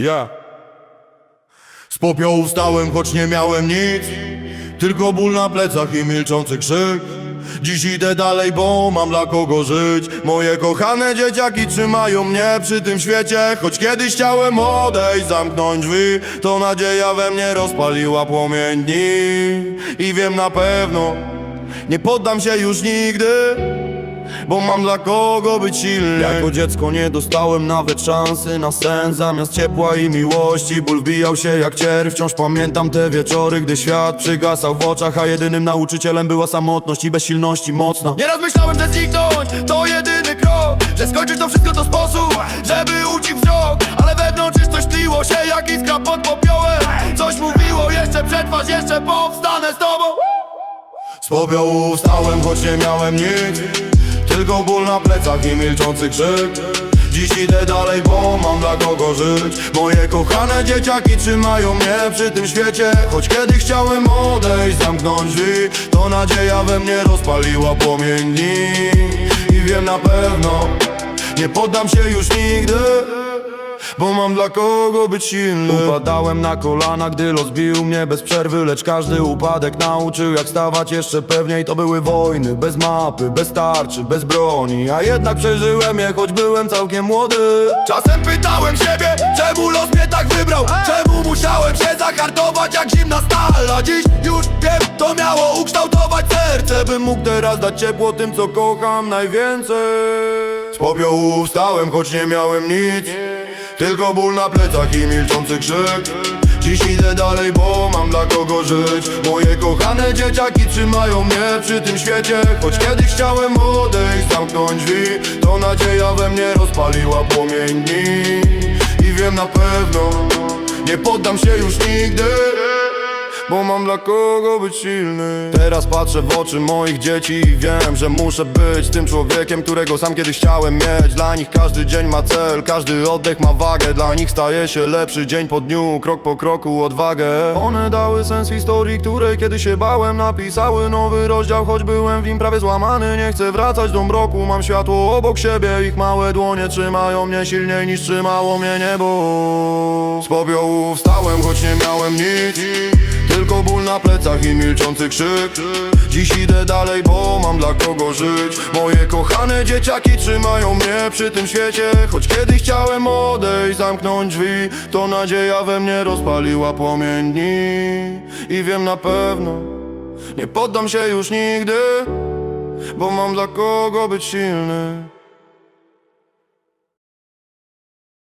Ja. Z popiołu wstałem, choć nie miałem nic Tylko ból na plecach i milczący krzyk. Dziś idę dalej, bo mam dla kogo żyć. Moje kochane dzieciaki trzymają mnie przy tym świecie. Choć kiedyś chciałem odejść, zamknąć drzwi To nadzieja we mnie rozpaliła płomień dni. I wiem na pewno, nie poddam się już nigdy bo mam dla kogo być silny. Jako dziecko nie dostałem nawet szansy na sen Zamiast ciepła i miłości ból wbijał się jak cier Wciąż pamiętam te wieczory, gdy świat przygasał w oczach A jedynym nauczycielem była samotność i bezsilności mocna. Nieraz myślałem, że zniknąć to jedyny krok Że skończyć to wszystko to sposób, żeby ucichł wzrok. Ale wewnątrz już coś tliło się jak iskra pod popiołem. Coś mówiło, jeszcze przetrwasz, jeszcze powstanę z tobą. Z popiołu wstałem, choć nie miałem nic Tylko ból na plecach i milczący krzyk. Dziś idę dalej, bo mam dla kogo żyć. Moje kochane dzieciaki trzymają mnie przy tym świecie. Choć kiedy chciałem odejść, zamknąć drzwi To nadzieja we mnie rozpaliła płomień dni. I wiem na pewno, nie poddam się już nigdy bo mam dla kogo być silny. Upadałem na kolana, gdy los bił mnie bez przerwy Lecz każdy upadek nauczył jak stawać jeszcze pewniej. To były wojny, bez mapy, bez tarczy, bez broni. A jednak przeżyłem je, choć byłem całkiem młody. Czasem pytałem siebie, czemu los mnie tak wybrał? Czemu musiałem się zahartować jak zimna stal? A dziś już wiem, to miało ukształtować serce Bym mógł teraz dać ciepło tym, co kocham najwięcej. Z popiołu wstałem, choć nie miałem nic tylko ból na plecach i milczący krzyk. Dziś idę dalej, bo mam dla kogo żyć. Moje kochane dzieciaki trzymają mnie przy tym świecie. Choć kiedyś chciałem odejść, zamknąć drzwi To nadzieja we mnie rozpaliła płomień dni. I wiem na pewno, nie poddam się już nigdy bo mam dla kogo być silny. Teraz patrzę w oczy moich dzieci i wiem, że muszę być tym człowiekiem, którego sam kiedyś chciałem mieć. Dla nich każdy dzień ma cel, każdy oddech ma wagę. Dla nich staje się lepszy dzień po dniu, krok po kroku odwagę. One dały sens historii, której kiedy się bałem. Napisały nowy rozdział, choć byłem w nim prawie złamany. Nie chcę wracać do mroku, mam światło obok siebie. Ich małe dłonie trzymają mnie silniej niż trzymało mnie niebo. Z popiołu wstałem, choć nie miałem nic tylko ból na plecach i milczący krzyk. Dziś idę dalej, bo mam dla kogo żyć. Moje kochane dzieciaki trzymają mnie przy tym świecie. Choć kiedyś chciałem odejść, zamknąć drzwi To nadzieja we mnie rozpaliła płomień dni. I wiem na pewno, nie poddam się już nigdy Bo mam dla kogo być silny